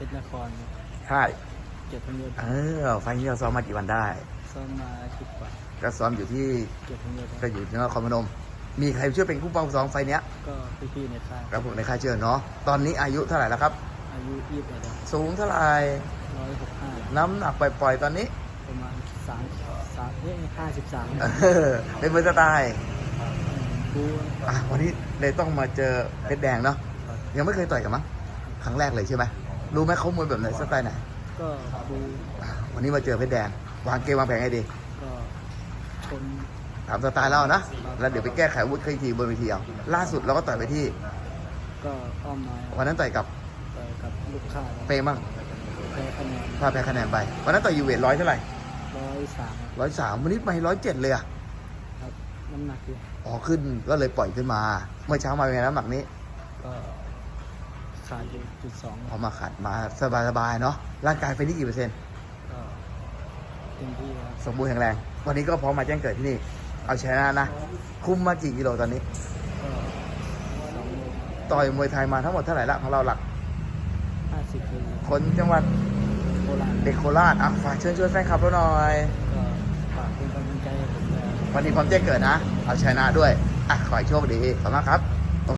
เพชรนครค่ายเกียรติพงศ์ยศเออไฟล์นี้เราซ้อมมากี่วันได้ ซ้อมมาอาทิตย์กว่าก็ซ้อมอยู่ที่เกียรติพงศ์ยศก็อยู่ที่นครพนม มีใครช่วยเป็นคู่เป้าซ้อมไฟล์เนี้ยก็พี่ๆในค่ายครับผมในค่ายเชิญเนาะตอนนี้อายุเท่าไหร่แล้วครับ อายุยี่สิบเอ็ดสูงเท่าไหร่ร้อยหกห้าน้ำหนักปล่อยๆตอนนี้ประมาณสามสามเอ้ยห้าสิบสามเออเป็นมวยสไตล์บูอะวันนี้เลยต้องมาเจอเพชรแดงเนาะยังไม่เคยต่อยกันมั้งครั้งแรกเลยใช่ไหม รู้ไหมเขามวยแบบไหนสไตล์ไหน ก็บูอะวันนี้มาเจอเพชรแดง วางเกมวางแผนให้ดีก็ชนถามสไตล์เรานะ แล้วเดี๋ยวไปแก้ไขอาวุธเคยทีบนเวทีเอาล่าสุดเราก็ต่อยไปที่ ก็อ้อมน้อยวันนั้นต่อยกับต่อยกับลูกค้าเปย์มั่งแพ้คะแนนพาแพ้คะแนนไป วันนั้นต่อยยูเวทร้อยเท่าไหร่ร้อยสามร้อยสามวันนี้ไปร้อยเจ็ดเลยอะครับน้ำหนักอยู่อ๋อขึ้นก็เลยปล่อยขึ้นมา เมื่อเช้ามาเป็นไงน้ำหนักนี้ก็ ขาดอยู่จุดสองพอมาขัดมาสบายๆเนาะร่างกายเป็นที่กี่เปอร์เซ็นต์ก็เต็มที่ครับสมบูรณ์แข็งแรง วันนี้ก็พร้อมมาแจ้งเกิดที่นี่ เอาชนะนะ คุมมากี่กิโลตอนนี้ ก็สองโลต่อยมวยไทยมาทั้งหมดเท่าไหร่ละของเราหลักห้าสิบเลยคนจังหวัดโบราณเด็กโคราชอะฝากเชิญชวนแฟนคลับเราหน่อย ก็ฝากเป็นกำลังใจให้ผมด้วยวันนี้พร้อมแจ้งเกิดนะ เอาชนะด้วยอะขอให้โชคดีขอบคุณมากครับ